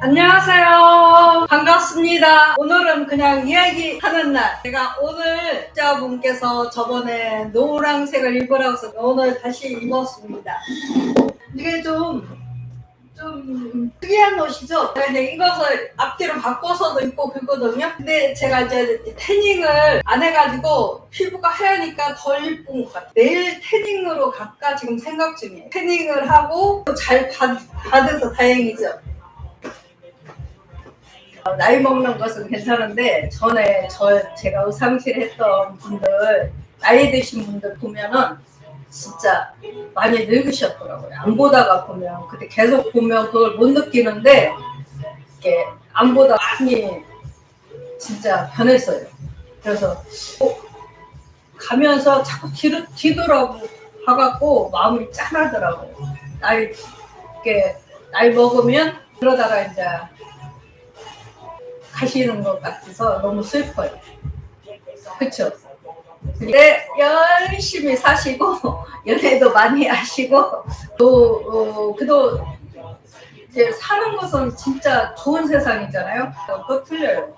안녕하세요. 반갑습니다. 오늘은 그냥 이야기하는 날. 제가 오늘 자분께서 저번에 노란색을 입으라고 해서 오늘 다시 입었습니다. 이게 좀, 좀 특이한 옷이죠? 제가 이제 이것을 앞뒤로 바꿔서도 입고 그거든요. 근데 제가 이제 태닝을 안 해가지고 피부가 하얘니까 덜 이쁜 것 같아요. 내일 태닝으로 갈까 지금 생각 중이에요. 태닝을 하고 잘 받, 받아서 다행이죠. 어, 나이 먹는 것은 괜찮은데 전에 저 제가 의상실 했던 분들 나이 드신 분들 보면은 진짜 많이 늙으셨더라고요. 안 보다가 보면 근데 계속 보면 그걸 못 느끼는데 이렇게 안 보다 많이 진짜 변했어요. 그래서 어, 가면서 자꾸 뒤로 뒤돌아보 가갖고 마음이 짠하더라고요. 나이 이렇게 나이 먹으면 그러다가 이제 가시는 것 같아서 너무 슬퍼요. 그쵸? 근데 열심히 사시고 연애도 많이 하시고 또 어, 그도 사는 것은 진짜 좋은 세상이잖아요. 또 틀려요.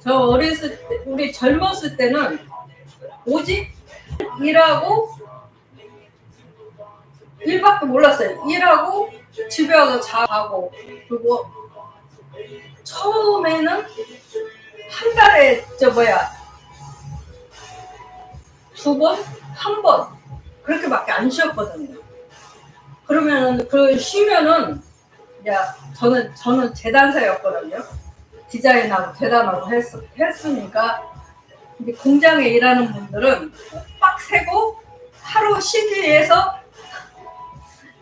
저 어렸을 때 우리 젊었을 때는 오직 일하고 일밖에 몰랐어요. 일하고 집에 와서 자고 그리고 처음에는 한 달에 저 뭐야 두 번, 한 번 그렇게밖에 안 쉬었거든요. 그러면은 그 쉬면은 야 저는 저는 재단사였거든요. 디자인하고 재단하고 했, 했으니까 근데 공장에 일하는 분들은 빡세고 하루 쉬기 위해서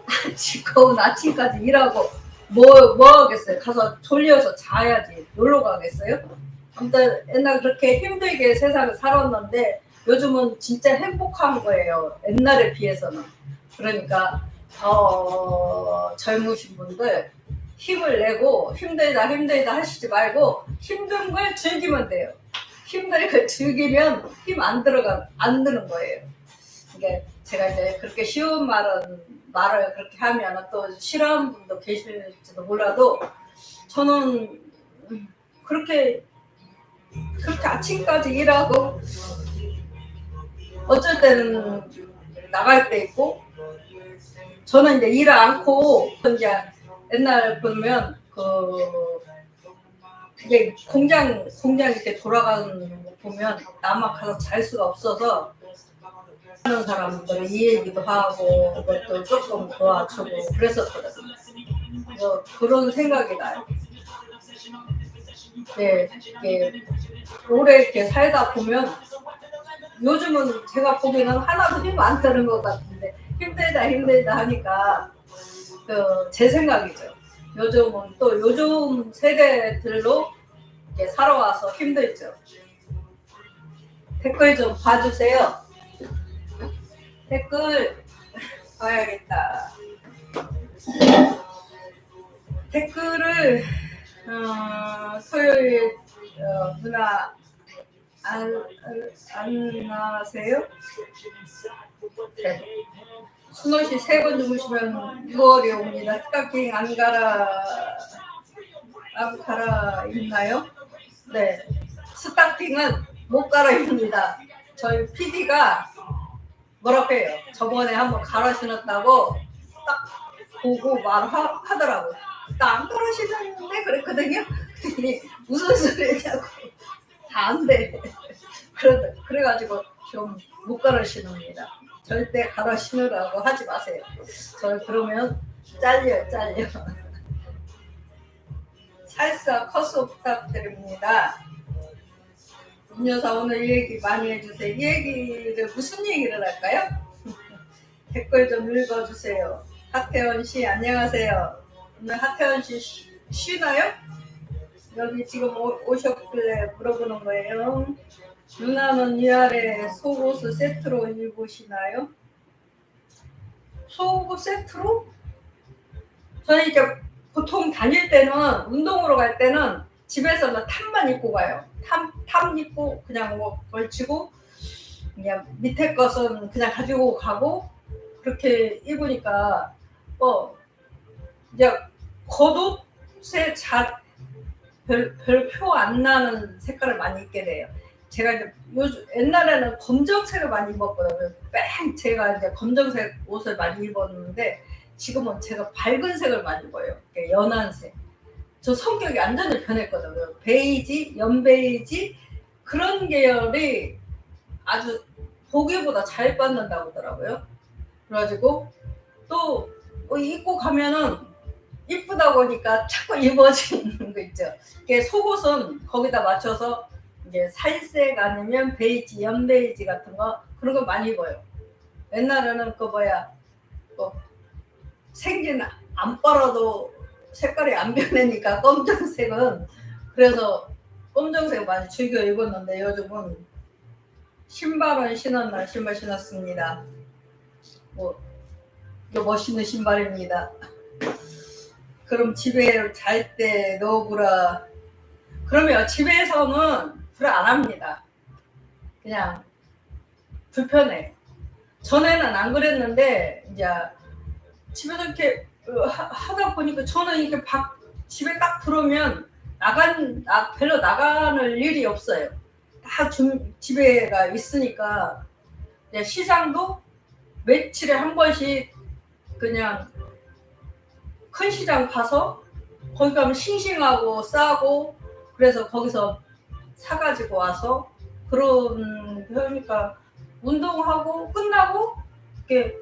지겨운 아침까지 일하고 뭐, 뭐 하겠어요? 가서 졸려서 자야지. 놀러 가겠어요? 아무튼 옛날 그렇게 힘들게 세상을 살았는데 요즘은 진짜 행복한 거예요. 옛날에 비해서는. 그러니까 더 젊으신 분들 힘을 내고 힘들다 힘들다 하시지 말고 힘든 걸 즐기면 돼요. 힘든 걸 즐기면 힘 안 들어가 안 드는 거예요. 이게 제가 이제 그렇게 쉬운 말은 말을 그렇게 하면 또 싫어하는 분도 계실지도 몰라도 저는 그렇게 그렇게 아침까지 일하고 어쩔 때는 나갈 때 있고 저는 이제 일을 않고 이제 옛날 보면 그 이게 공장 공장 이렇게 돌아가는 거 보면 나만 가서 잘 수가 없어서 하는 사람들은 이 얘기도 하고 그것도 조금 도와주고 그랬었거든요. 그런 생각이 나요. 네, 이게 오래 이렇게 살다 보면 요즘은 제가 보기에는 하나도 힘 안 드는 것 같은데 힘들다 힘들다 하니까 그 제 생각이죠. 요즘은 또 요즘 세대들로 살아와서 힘들죠. 댓글 좀 봐주세요. 댓글 봐야겠다. 댓글을 어, 토요일 어, 누나 안, 안 나세요? 네. 순호 씨 세 번 주무시면 6월이 옵니다. 스타킹 안 갈아 안 갈아 입나요? 네. 스타킹은 못 갈아 입습니다. 저희 PD가 뭐라고 해요? 저번에 한번 갈아 신었다고 딱 보고 말하더라고요. 나 안 갈아 신었는데 그랬거든요. 무슨 소리냐고. 다 안 돼. 그래, 그래가지고 좀 못 갈아 신습니다. 절대 갈아 신으라고 하지 마세요. 저 그러면 잘려요, 잘려. 살사 커스 부탁드립니다. 음료사 오늘 이 얘기 많이 해주세요. 이 얘기를 무슨 얘기를 할까요? 댓글 좀 읽어주세요. 하태원 씨 안녕하세요. 오늘 하태원 씨 쉬, 쉬나요? 여기 지금 오, 오셨길래 물어보는 거예요. 누나는 위아래 속옷을 세트로 입으시나요? 속옷 세트로? 저는 이제 보통 다닐 때는 운동으로 갈 때는 집에서는 탑만 입고 가요. 탑, 탑 입고 그냥 뭐 걸치고 그냥 밑에 것은 그냥 가지고 가고 그렇게 입으니까 뭐 이제 겉옷에 자, 별별 표 안 나는 색깔을 많이 입게 돼요. 제가 이제 요즘 옛날에는 검정색을 많이 입었거든요. 뺑 제가 이제 검정색 옷을 많이 입었는데 지금은 제가 밝은 색을 많이 입어요. 연한 색. 저 성격이 완전히 변했거든요. 베이지, 연베이지 그런 계열이 아주 보기보다 잘 받는다고 하더라고요. 그래가지고 또 어, 입고 가면은 이쁘다고 하니까 자꾸 입어지는 거 있죠. 이게 속옷은 거기다 맞춰서 이제 살색 아니면 베이지, 연베이지 같은 거 그런 거 많이 입어요. 옛날에는 그 뭐야, 그 생긴 안 빨아도 색깔이 안 변하니까 검정색은 그래서 검정색 많이 즐겨 입었는데 요즘은 신발은 신었나 신발 신었습니다. 뭐 멋있는 신발입니다. 그럼 집에 잘 때 넣어보라. 그러면 집에서는 불 안 합니다. 그냥 불편해. 전에는 안 그랬는데 이제 집에서 이렇게 하- 하다 보니까 저는 이렇게 밖 집에 딱 들어오면 나간 나 별로 나가는 일이 없어요. 다 좀, 집에가 있으니까 시장도 며칠에 한 번씩 그냥 큰 시장 가서 거기 가면 싱싱하고 싸고 그래서 거기서 사가지고 와서 그런 그러니까 운동하고 끝나고 이렇게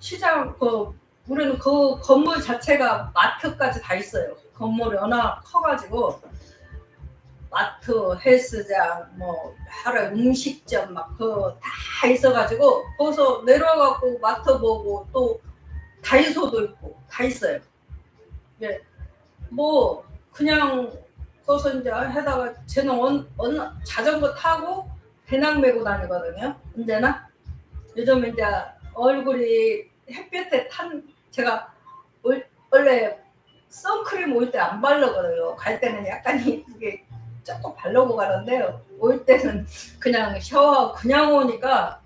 시장 그 우리는 그 건물 자체가 마트까지 다 있어요. 건물이 워낙 커가지고 마트, 헬스장, 뭐 하루 음식점 막 그 다 있어가지고 거기서 내려와갖고 마트 보고 또 다이소도 있고 다 있어요. 예, 뭐 그냥 거기서 이제 해다가 쟤는 언, 언, 자전거 타고 배낭 메고 다니거든요. 언제나 요즘 이제 얼굴이 햇볕에 탄 제가 올- 원래 선크림 올 때 안 바르거든요. 갈 때는 약간 이쁘게 조금 바르고 가는데 올 때는 그냥 샤워 그냥 오니까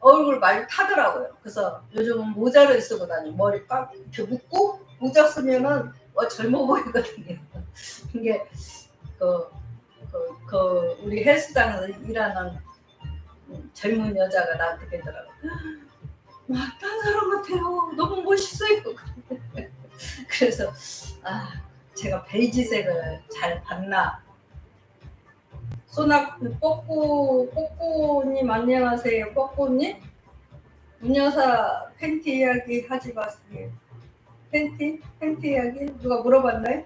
얼굴 많이 타더라고요. 그래서 요즘은 모자를 쓰고 다녀. 머리 꽉 이렇게 묶고 모자 쓰면은 어, 젊어 보이거든요. 이게 그, 그, 그 우리 헬스장에서 일하는 음, 젊은 여자가 나한테 그러더라고. 와, 딴 사람 같아요. 너무 멋있어요. 그래서 아, 제가 베이지색을 잘 봤나. 소나 뽀꼬 뽀꼬님 안녕하세요. 뽀꼬님 문여사 팬티 이야기 하지 마세요. 팬티 팬티 이야기 누가 물어봤나요?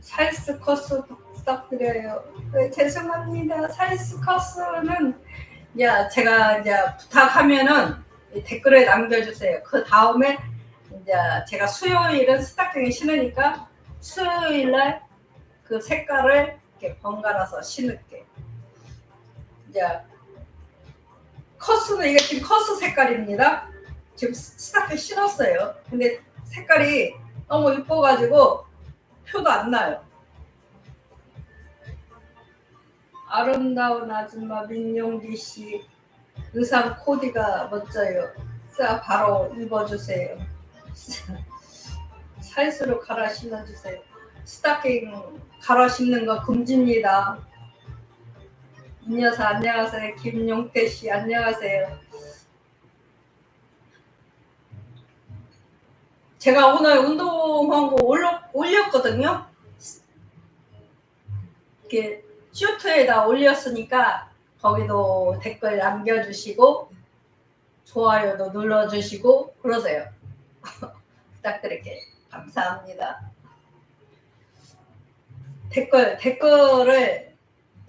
살스 커스 부탁드려요. 네, 죄송합니다. 살스 커스는 야 제가 이제 부탁하면은 이 댓글에 남겨주세요. 그 다음에 이제 제가 수요일은 스타킹을 신으니까 수요일 날 그 색깔을 이렇게 번갈아서 신을게. 이제 커스는 이게 지금 커스 색깔입니다. 지금 스- 스타킹 신었어요. 근데 색깔이 너무 이뻐가지고 표도 안 나요. 아름다운 아줌마 민용기 씨 의상 코디가 멋져요. 자 바로 입어주세요. 사이즈로 갈아 신어주세요. 스타킹 갈아 신는 거 금지입니다. 인여사 안녕하세요. 김용태 씨 안녕하세요. 제가 오늘 운동한 거 올렸, 올렸거든요. 이렇게 쇼트에다 올렸으니까 거기도 댓글 남겨주시고 좋아요도 눌러주시고 그러세요. 부탁드릴게요. 감사합니다. 댓글 댓글을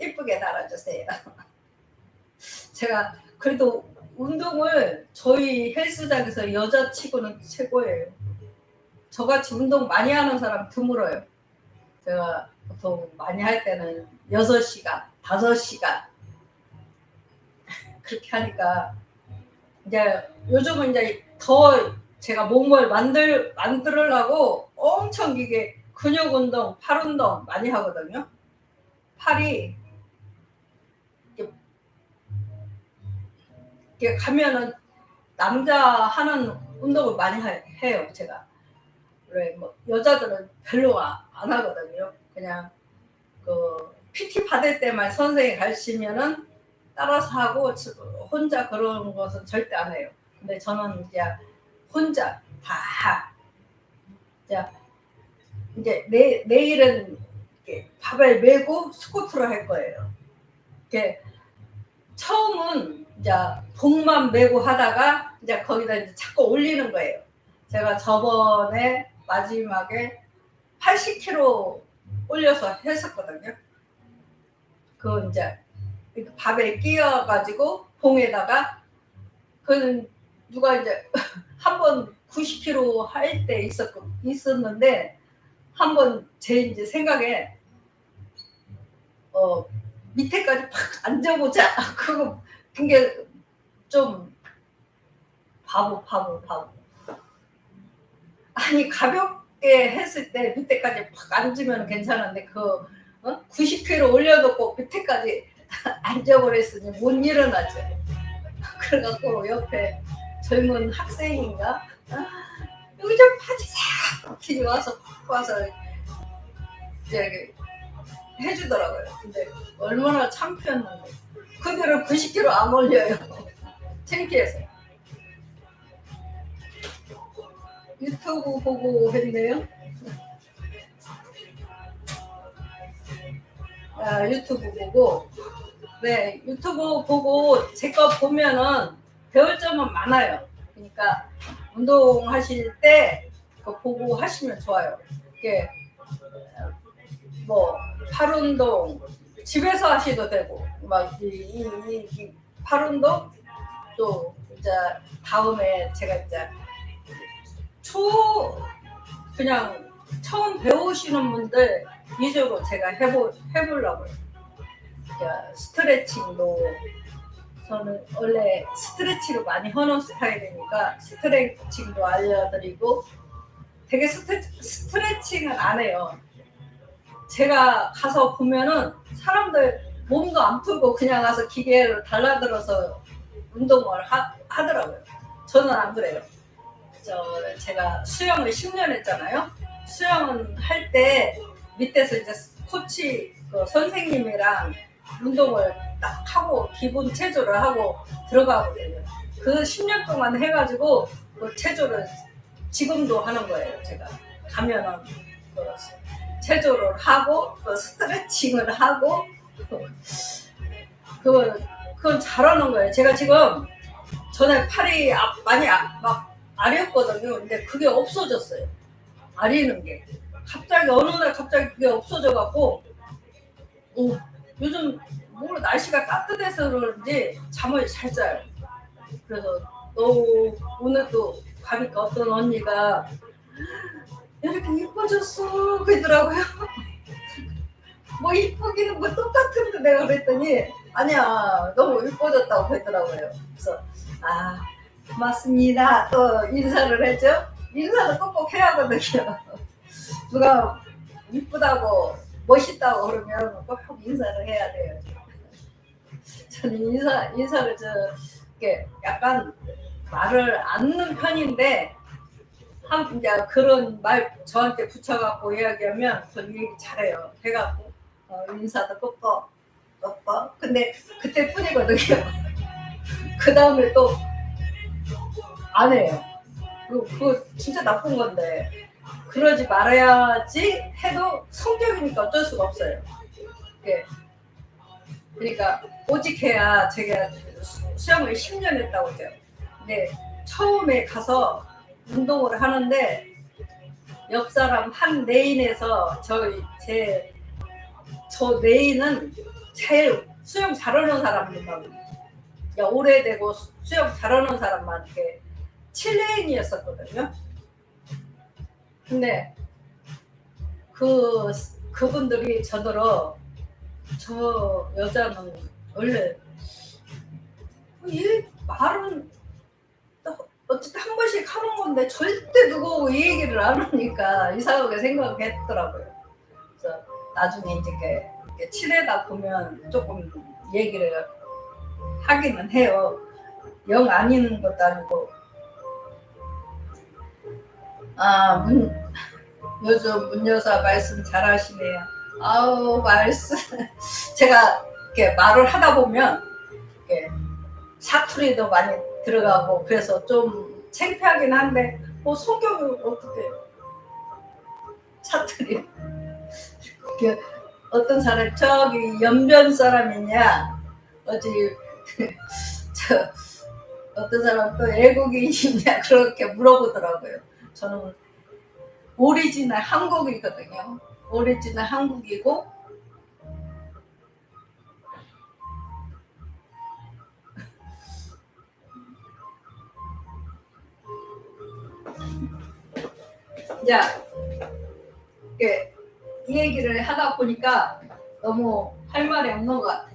이쁘게 달아주세요. 제가 그래도 운동을 저희 헬스장에서 여자 치고는 최고예요. 저같이 운동 많이 하는 사람 드물어요. 제가 보통 많이 할 때는 6시간, 5시간 그렇게 하니까 이제 요즘은 이제 더 제가 몸을 만들 만들으려고 엄청 이게 근육 운동, 팔 운동 많이 하거든요. 팔이 이렇게 가면은 남자 하는 운동을 많이 하- 해요, 제가. 그래 뭐 여자들은 별로 아- 안 하거든요. 그냥 그 PT 받을 때만 선생님 가르치면은 따라서 하고 저- 혼자 그런 것은 절대 안 해요. 근데 저는 이제 혼자 다 자, 이제 내, 내일은 밥을 메고 스쿼트를 할 거예요. 이렇게 처음은 이제 복만 메고 하다가 이제 거기다 이제 자꾸 올리는 거예요. 제가 저번에 마지막에 80kg 올려서 했었거든요. 그 이제 밥에 끼워가지고 봉에다가 그는 누가 이제 한 번 90kg 할 때 있었 있었는데 한 번 제 이제 생각에 어 밑에까지 팍 앉아보자. 그거 그게 좀 바보 바보 바보. 아니 가볍게 했을 때 밑에까지 팍 앉으면 괜찮은데 그 어? 90kg 올려놓고 밑에까지 앉아버렸으니 못 일어나죠 그래갖고 옆에 젊은 학생인가 아, 여기 좀 봐주세요 이렇게 와서 와서 이제 해주더라고요. 근데 얼마나 창피했는데 그들은 90kg 안 올려요. 창피해서. 유튜브 보고 했네요. 아, 유튜브 보고 네 유튜브 보고 제 거 보면은 배울 점은 많아요. 그러니까 운동하실 때 그거 보고 하시면 좋아요. 이게 뭐팔 운동 집에서 하셔도 되고 막이이팔 운동 또 이제 다음에 제가 이제 초 그냥 처음 배우시는 분들 위주로 제가 해보 해보려고요. 그러니까 스트레칭도 저는 원래 스트레칭을 많이 하는 스타일이니까 스트레칭도 알려드리고 되게 스트, 스트레칭은 안 해요. 제가 가서 보면은 사람들 몸도 안 풀고 그냥 가서 기계를 달라들어서 운동을 하, 하더라고요. 저는 안 그래요. 저 제가 수영을 10년 했잖아요. 수영은 할때 밑에서 이제 코치 그 선생님이랑 운동을 딱 하고 기본 체조를 하고 들어가거든요. 그 10년 동안 해가지고 그 체조를 지금도 하는 거예요. 제가 가면은 그 체조를 하고 또 스트레칭을 하고 그건 그건 잘하는 거예요. 제가 지금 전에 팔이 아- 많이 아- 막 아렸거든요. 근데 그게 없어졌어요. 아리는 게 갑자기 어느 날 갑자기 그게 없어져 갖고 오, 요즘 뭐 날씨가 따뜻해서 그런지 잠을 잘 자요. 그래서 너 오늘 또 가니까 어떤 언니가 이렇게 이뻐졌어 그러더라고요. 뭐 이쁘기는 뭐 똑같은데 내가 그랬더니 아니야 너무 이뻐졌다고 그러더라고요. 그래서 아 고맙습니다. 또 인사를 했죠. 인사를 꼭꼭 해야 하거든요. 누가 이쁘다고 멋있다고 그러면 꼭 인사를 해야 돼요. 저는 인사 인사를 저 이렇게 약간 말을 않는 편인데 한 이제 그런 말 저한테 붙여갖고 이야기하면 전 얘기 잘해요. 해갖고 어, 인사도 꺾어 꺾어. 근데 그때 뿐이거든요. 그 다음에 또 안 해요. 그, 그거 진짜 나쁜 건데 그러지 말아야지 해도 성격이니까 어쩔 수가 없어요. 예. 그러니까 오직 해야 제가 수- 수영을 10년 했다고 해요. 근데 처음에 가서 운동을 하는데 옆 사람 한 레인에서 저희 제 저 레인은 제일 수영 잘하는 사람들만 야, 오래되고 수- 수영 잘하는 사람만 이렇게 7레인이었었거든요. 근데 그 그분들이 저더러 저 여자는 원래 이 말은 어쨌든 한 번씩 하는 건데 절대 누구 이 얘기를 안 하니까 이상하게 생각했더라고요. 그래서 나중에 이제 이렇게, 칠해다 보면 조금 얘기를 하기는 해요. 영 아닌 것도 아니고 아, 문, 요즘 문 여사 말씀 잘 하시네요. 아우, 말씀. 제가 이렇게 말을 하다 보면, 이렇게 사투리도 많이 들어가고, 그래서 좀 창피하긴 한데, 뭐, 성경을 어떻게, 사투리. 이렇게 어떤 사람, 저기, 연변 사람이냐, 어디, 저, 어떤 사람 또 외국인이냐, 그렇게 물어보더라고요. 저는 오리지널 한국이거든요. 오리지널 한국이고 자, 이게 이 얘기를 하다 보니까 너무 할 말이 없는 것 같아. 패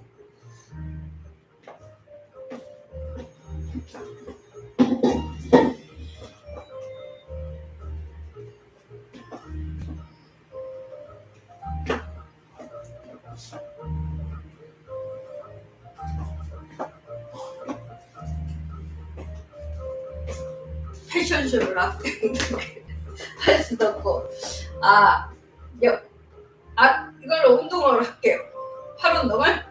앞에 할 수도 없고 아, 여, 아 이걸로 운동을 할게요. 팔 운동을.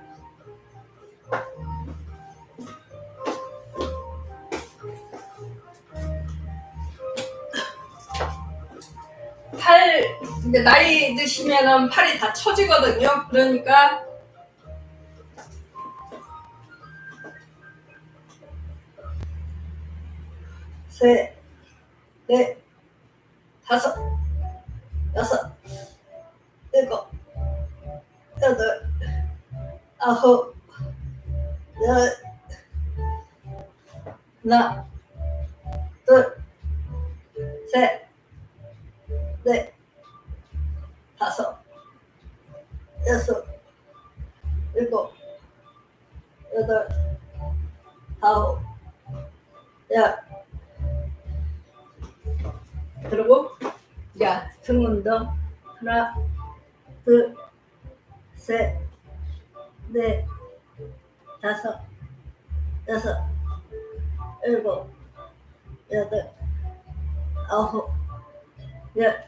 팔 이제 나이 드시면은 팔이 다 처지거든요. 그러니까 셋, 넷, 다섯, 여섯, 일곱, 여덟, 아홉, 열, 하나, 둘, 셋, 넷, 다섯, 여섯, 일곱, 여덟, 아홉, 열. 그리고 야, 등 운동 하나, 둘, 셋, 넷, 다섯, 여섯, 일곱, 여덟, 아홉, 열.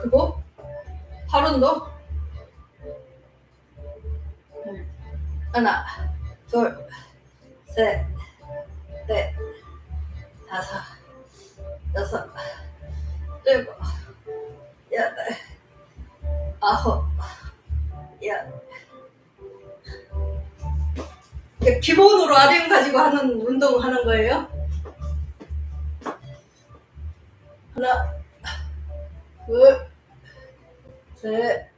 그리고 팔 운동 하나, 둘, 셋, 넷, 다섯, 여섯, 일곱, 여덟, 아홉, 열. 기본으로 아령 가지고 하는 운동 하는 거예요. 하나, 둘, 셋,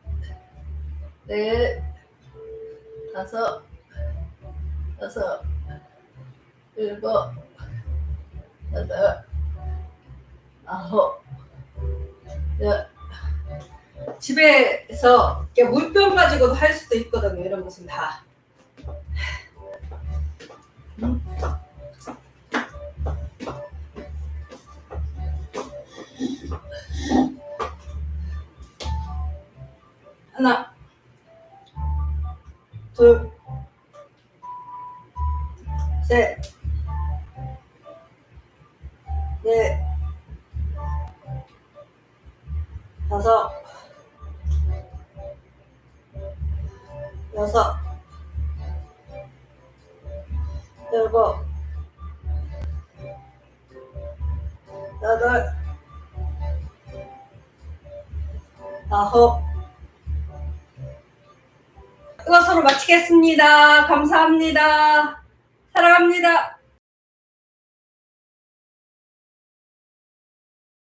넷, 다섯, 여섯, 일곱, 여덟, 아홉, 열. 집에서 이렇게 물병 가지고도 할 수도 있거든요. 이런 것은 다. 음. 하나, 둘, 셋, 넷, 다섯, 여섯, 일곱, 여덟, 아홉. 이것으로 마치겠습니다. 감사합니다. 사랑합니다.